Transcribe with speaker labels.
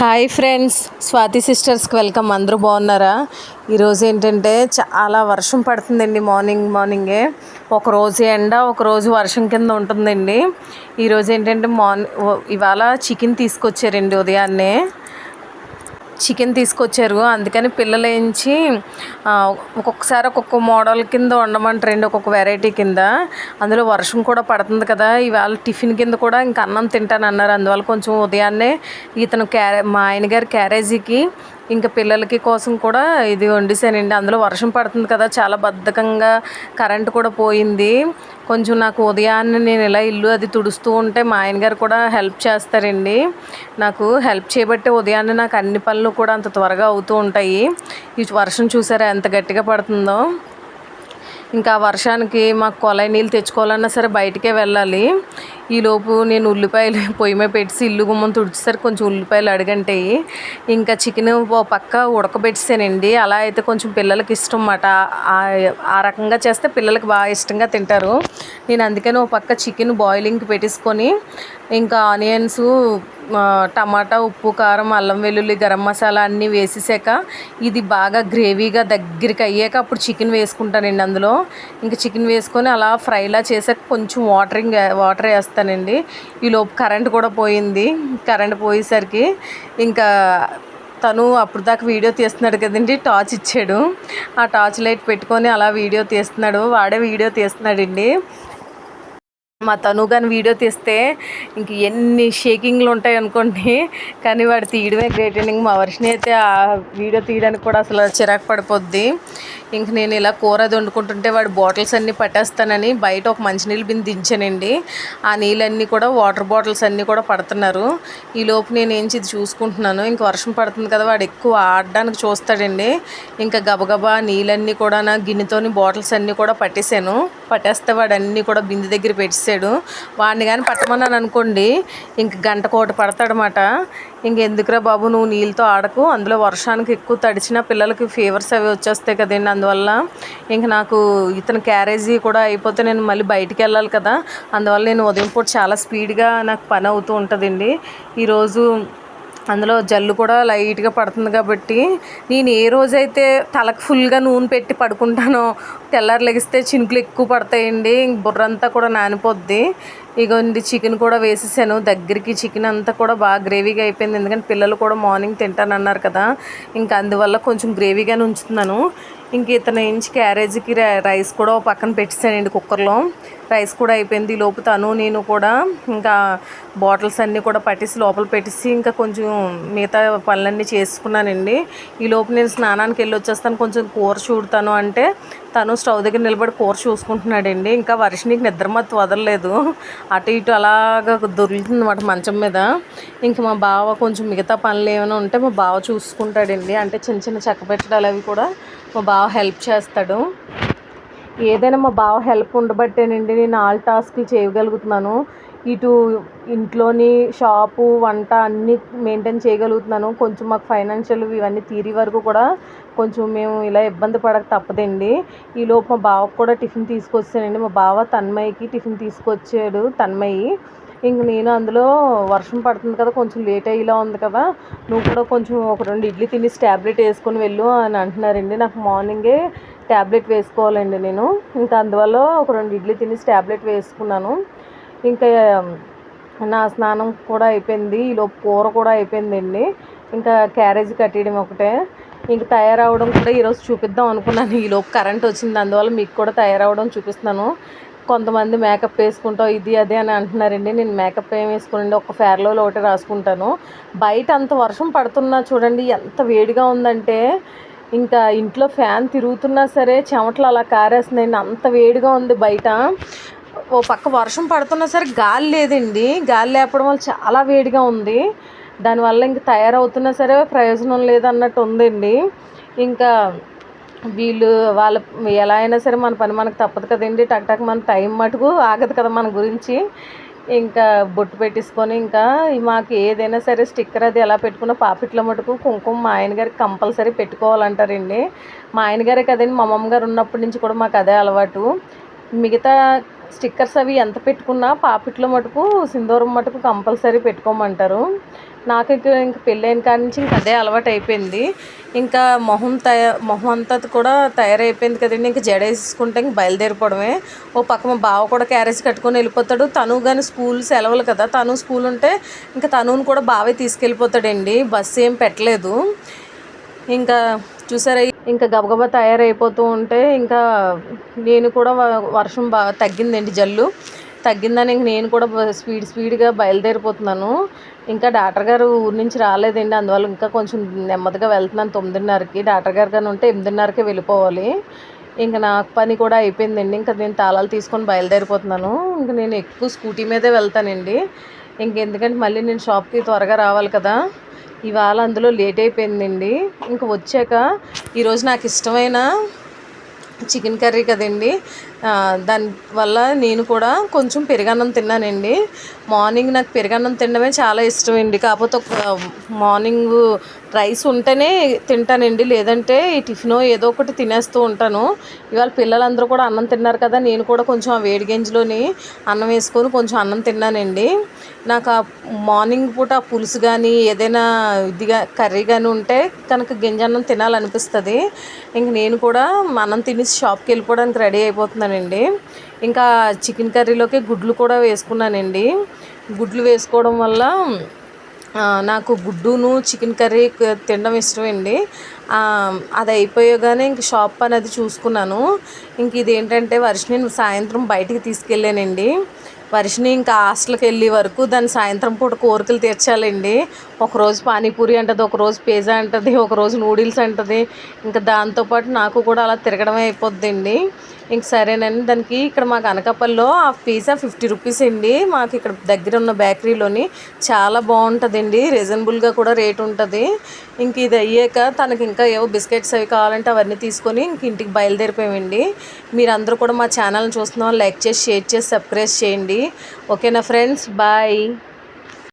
Speaker 1: Hi friends Swathi సిస్టర్స్కి welcome. అందరూ బాగున్నారా? ఈరోజు ఏంటంటే చాలా వర్షం పడుతుందండి మార్నింగ్ మార్నింగే. ఒక రోజు ఎండ ఒక రోజు వర్షం కింద ఉంటుందండి. ఈరోజు ఏంటంటే మార్నింగ్ ఇవాళ చికెన్ తీసుకొచ్చారండి ఉదయాన్నే. చికెన్ తీసుకొచ్చారు. అందుకని పిల్లలు ఏంచి ఒక్కొక్కసారి ఒక్కొక్క మోడల్ కింద వండమంటారండి ఒక్కొక్క వెరైటీ కింద. అందులో వర్షం కూడా పడుతుంది కదా ఇవాళ టిఫిన్ కింద కూడా ఇంకా అన్నం తింటానన్నారు. అందువల్ల కొంచెం ఉదయాన్నే ఇతను క్యారే మా ఆయన గారి క్యారేజీకి ఇంకా పిల్లలకి కోసం కూడా ఇది వండిసానండి. అందులో వర్షం పడుతుంది కదా చాలా బద్ధకంగా కరెంట్ కూడా పోయింది. కొంచెం నాకు ఉదయాన్నే నేను ఇలా ఇల్లు అది తుడుస్తూ ఉంటే మా ఆయనగారు కూడా హెల్ప్ చేస్తారండి. నాకు హెల్ప్ చేయబట్టే ఉదయాన్నే నాకు అన్ని పనులు కూడా అంత త్వరగా అవుతూ ఉంటాయి. ఈ వర్షం చూసారా ఎంత గట్టిగా పడుతుందో. ఇంకా వర్షానికి మాకు కొలాయి నీళ్ళు తెచ్చుకోవాలన్నా సరే బయటికే వెళ్ళాలి. ఈలోపు నేను ఉల్లిపాయలు పొయ్యి మీద పెట్టి ఇల్లు గుమ్మం తుడిచేసరికి కొంచెం ఉల్లిపాయలు అడగంటాయి. ఇంకా చికెన్ ఓ పక్క ఉడకబెట్టేసానండి. అలా అయితే కొంచెం పిల్లలకి ఇష్టం అన్నమాట ఆ- రకంగా చేస్తే పిల్లలకి బాగా ఇష్టంగా తింటారు. నేను అందుకని ఓ పక్క చికెన్ బాయిలింగ్కి పెట్టేసుకొని ఇంకా ఆనియన్స్ టమాటా ఉప్పు కారం అల్లం వెల్లుల్లి గరం మసాలా అన్నీ వేసేసాక ఇది బాగా గ్రేవీగా దగ్గరికి అయ్యాక అప్పుడు చికెన్ వేసుకుంటానండి అందులో. ఇంకా చికెన్ వేసుకొని అలా ఫ్రైలా చేసాక కొంచెం వాటరింగ్ వాటర్ వేస్తానండి. ఈలోపు కరెంట్ కూడా పోయింది. కరెంట్ పోయేసరికి ఇంకా తను అప్పుడు దాకా వీడియో తీస్తున్నాడు కదండి టార్చ్ ఇచ్చాడు. ఆ టార్చ్ లైట్ పెట్టుకొని అలా వీడియో తీస్తున్నాడు. వాడే వీడియో తీస్తున్నాడండి. మా తను కానీ వీడియో తీస్తే ఇంక ఎన్ని షేకింగ్లు ఉంటాయి అనుకోండి. కానీ వాడు తీయడమే గ్రేట్ అండి ఇంక మా వర్షిని అయితే ఆ వీడియో తీయడానికి కూడా అసలు చిరాకు పడిపోద్ది. ఇంక నేను ఇలా కూర అది వండుకుంటుంటే వాడు బాటిల్స్ అన్నీ పట్టేస్తానని బయట ఒక మంచినీళ్ళు బింది దించానండి. ఆ నీళ్ళన్నీ కూడా వాటర్ బాటిల్స్ అన్నీ కూడా పడుతున్నారు. ఈ లోపు నేను ఏంచి ఇది చూసుకుంటున్నాను. ఇంక వర్షం పడుతుంది కదా వాడు ఎక్కువ ఆడడానికి చూస్తాడండి. ఇంకా గబగబా నీళ్ళన్నీ కూడా నా గిన్నెతోని బాటిల్స్ అన్నీ కూడా పట్టేశాను. పట్టేస్తే వాడు అన్నీ కూడా బింది దగ్గర పెట్టేశాడు వాడిని కానీ పట్టమన్నాను అనుకోండి ఇంక గంట కోట పడతాడనమాట ఇంకెందుకురా బాబు నువ్వు నీళ్ళతో ఆడకు అందులో వర్షానికి ఎక్కువ తడిచినా పిల్లలకి ఫీవర్స్ అవి వచ్చేస్తాయి కదండి. అందువల్ల ఇంక నాకు ఇతను క్యారేజీ కూడా అయిపోతే నేను మళ్ళీ బయటికి వెళ్ళాలి కదా. అందువల్ల నేను ఉదయం పూట చాలా స్పీడ్గా నాకు పని అవుతూ ఉంటుందండి. ఈరోజు అందులో జల్లు కూడా లైట్గా పడుతుంది కాబట్టి నేను ఏ రోజైతే తలకు ఫుల్గా నూనె పెట్టి పడుకుంటానో తెల్లారి లెగిస్తే చినుకులు ఎక్కువ పడతాయండి. బుర్రంతా బుర్ర అంతా కూడా నానిపోద్ది. ఇగోండి చికెన్ కూడా వేసేసాను. దగ్గరికి చికెన్ అంతా కూడా బాగా గ్రేవీగా అయిపోయింది. ఎందుకంటే పిల్లలు కూడా మార్నింగ్ తింటానన్నారు కదా. ఇంకా అందువల్ల కొంచెం గ్రేవీగానే ఉంచుతున్నాను. ఇంక ఇతను ఇంచి క్యారేజీకి రైస్ కూడా పక్కన పెట్టేసానండి కుక్కర్లో. రైస్ కూడా అయిపోయింది. ఈ లోపు తను నేను కూడా ఇంకా బాటిల్స్ అన్నీ కూడా పట్టేసి లోపల పెట్టేసి ఇంకా కొంచెం మిగతా పనులన్నీ చేసుకున్నానండి. ఈ లోపు నేను స్నానానికి వెళ్ళి వచ్చేస్తాను. కొంచెం కూర చూడతాను అంటే తను స్టవ్ దగ్గర నిలబడి కూర చూసుకుంటున్నాడండి. ఇంకా వర్షనికి నిద్రమత్తు వదలలేదు. అటు ఇటు అలాగా దొరుకుతుంది అన్నమాట మంచం మీద. ఇంకా మా బావ కొంచెం మిగతా పనులు ఏమైనా ఉంటే మా బావ చూసుకుంటాడండి. అంటే చిన్న చిన్న చెక్క పెట్టడాలు అవి కూడా మా బావ హెల్ప్ చేస్తాడు. ఏదైనా మా బావ హెల్ప్ ఉండబట్టేనండి నేను ఆల్ టాస్క్లు చేయగలుగుతున్నాను. ఇటు ఇంట్లోని షాపు వంట అన్నీ మెయింటైన్ చేయగలుగుతున్నాను. కొంచెం మాకు ఫైనాన్షియల్ ఇవన్నీ తీరి వరకు కూడా కొంచెం మేము ఇలా ఇబ్బంది పడక తప్పదండి. ఈలోపు మా బావకు కూడా టిఫిన్ తీసుకొచ్చానండి. మా బావ తన్మయ్యకి టిఫిన్ తీసుకొచ్చాడు తన్మయ్యి. ఇంక నేను అందులో వర్షం పడుతుంది కదా కొంచెం లేట్ అయ్యేలా ఉంది కదా నువ్వు కూడా కొంచెం ఒక రెండు ఇడ్లీ తినేసి ట్యాబ్లెట్ వేసుకొని వెళ్ళు అని అంటున్నారండి. నాకు మార్నింగే ట్యాబ్లెట్ వేసుకోవాలండి నేను. ఇంకా అందువల్ల ఒక రెండు ఇడ్లీ తినేసి ట్యాబ్లెట్ వేసుకున్నాను. ఇంకా నా స్నానం కూడా అయిపోయింది. ఈలోపు కూర కూడా అయిపోయిందండి. ఇంకా క్యారేజ్ కట్టేయడం ఒకటే. ఇంక తయారవడం కూడా ఈరోజు చూపిద్దాం అనుకున్నాను. ఈలోపు కరెంట్ వచ్చింది అందువల్ల మీకు కూడా తయారవడం చూపిస్తున్నాను. కొంతమంది మేకప్ వేసుకుంటావు ఇది అది అని అంటున్నారండి. నేను మేకప్ ఏం వేసుకోనండి ఒక ఫేర్లో ఒకటి రాసుకుంటాను. బయట అంత వర్షం పడుతున్నా చూడండి ఎంత వేడిగా ఉందంటే ఇంకా ఇంట్లో ఫ్యాన్ తిరుగుతున్నా సరే చెమటలు అలా కారేస్తున్నాయండి అంత వేడిగా ఉంది బయట. ఓ పక్క వర్షం పడుతున్నా సరే గాలి లేదండి. గాలి లేపడం వల్ల చాలా వేడిగా ఉంది. దానివల్ల ఇంక తయారవుతున్నా సరే ప్రయోజనం లేదన్నట్టు ఉందండి. ఇంకా వీళ్ళు వాళ్ళ ఎలా అయినా సరే మన పని మనకు తప్పదు కదండి. టక్ టక్ మన టైం మటుకు ఆగదు కదా మన గురించి. ఇంకా బొట్టు పెట్టేసుకొని ఇంకా మాకు ఏదైనా సరే స్టిక్కర్ అది ఎలా పెట్టుకున్న పాపిట్ల మటుకు కుంకుమ మా ఆయన గారికి కంపల్సరీ పెట్టుకోవాలంటారండి. మా ఆయన గారే కదండి మా అమ్మమ్మ గారు ఉన్నప్పటి నుంచి కూడా మాకు అదే అలవాటు. మిగతా స్టిక్కర్స్ అవి ఎంత పెట్టుకున్నా పాపిట్లో మటుకు సింధూరం మటుకు కంపల్సరీ పెట్టుకోమంటారు. నాకు ఇక ఇంక పెళ్ళైన కాడి నుంచి ఇంక అదే అలవాటు అయిపోయింది ఇంకా మొహం తయ మొహం అంతా కూడా తయారైపోయింది కదండి. ఇంకా జడ వేసుకుంటే ఇంక బయలుదేరిపోవడమే. ఓ పక్క మా బావ కూడా క్యారేజ్ కట్టుకొని వెళ్ళిపోతాడు. తను కానీ స్కూల్ సెలవులు కదా తను స్కూల్ ఉంటే ఇంకా తనుని కూడా బావే తీసుకెళ్ళిపోతాడండి. బస్సు ఏం పెట్టలేదు. ఇంకా చూసారా? ఇంకా గబగబా తయారైపోతూ ఉంటే ఇంకా నేను కూడా వ- వర్షం బాగా తగ్గిందండి జల్లు. తగ్గిందని ఇంక నేను కూడా స్పీడ్ స్పీడ్గా బయలుదేరిపోతున్నాను. ఇంకా డాక్టర్ గారు ఊరి నుంచి రాలేదండి. అందువల్ల ఇంకా కొంచెం నెమ్మదిగా వెళ్తున్నాను తొమ్మిదిన్నరకి. డాక్టర్ గారు కానీ ఉంటే ఎనిమిదిన్నరకే వెళ్ళిపోవాలి. ఇంకా నాకు పని కూడా అయిపోయిందండి. ఇంకా నేను తాళాలు తీసుకొని బయలుదేరిపోతున్నాను. ఇంకా నేను ఎక్కువ స్కూటీ మీదే వెళ్తానండి. ఇంకెందుకంటే మళ్ళీ నేను షాప్కి త్వరగా రావాలి కదా. ఇవాళ అందులో లేట్ అయిపోయిందండి. ఇంక వచ్చాక ఈరోజు నాకు ఇష్టమైన చికెన్ కర్రీ కదండి. దానివల్ల నేను కూడా కొంచెం పెరుగన్నం తిన్నానండి. మార్నింగ్ నాకు పెరుగన్నం తినడమే చాలా ఇష్టం అండి కాకపోతే ఒక మార్నింగ్ రైస్ ఉంటేనే తింటానండి. లేదంటే ఈ టిఫిన్ ఏదో ఒకటి తినేస్తూ ఉంటాను. ఇవాళ పిల్లలందరూ కూడా అన్నం తిన్నారు కదా నేను కూడా కొంచెం ఆ వేడి గింజలోని అన్నం వేసుకొని కొంచెం అన్నం తిన్నానండి. నాకు ఆ మార్నింగ్ పూట పులుసు కానీ ఏదైనా ఇదిగా కర్రీ కానీ ఉంటే కనుక గింజన్నం తినాలనిపిస్తుంది. ఇంక నేను కూడా అన్నం తినేసి షాప్కి వెళ్ళిపోవడానికి రెడీ అయిపోతున్నానండి. ఇంకా చికెన్ కర్రీలోకి గుడ్లు కూడా వేసుకున్నానండి. గుడ్లు వేసుకోవడం వల్ల నాకు గుడ్డును చికెన్ కర్రీ తినడం ఇష్టమండి. ఆ, అది అయిపోయగానే ఇంక షాప్ పని అది చూసుకున్నాను. ఇంక ఇదేంటంటే వర్షిని సాయంత్రం బయటికి తీసుకెళ్ళానండి. వర్షిని ఇంకా హాస్టల్కి వెళ్ళే వరకు దాన్ని సాయంత్రం పూట కోరికలు తీర్చాలండి. ఒకరోజు పానీపూరి అంటది ఒకరోజు పిజ్జా అంటది ఒకరోజు నూడిల్స్ అంటది. ఇంకా దాంతోపాటు నాకు కూడా అలా తిరగడమే అయిపోద్దండి. ఇంక సరేనండి దానికి ఇక్కడ మాకు అనకాపల్లిలో ఆ పిజ్జా ఫిఫ్టీ రూపీస్ అండి. మాకు ఇక్కడ దగ్గర ఉన్న బేకరీలోని చాలా బాగుంటుందండి. రీజనబుల్గా కూడా రేట్ ఉంటుంది. ఇంక ఇది అయ్యాక తనకి ఇంకా ఏవో బిస్కెట్స్ అవి కావాలంటే అవన్నీ తీసుకొని ఇంక ఇంటికి బయలుదేరిపోయామండి. మీరందరూ కూడా మా ఛానల్ని చూస్తున్న లైక్ చేసి షేర్ చేసి సబ్స్క్రైబ్ చేయండి. ఓకేనా ఫ్రెండ్స్? బాయ్.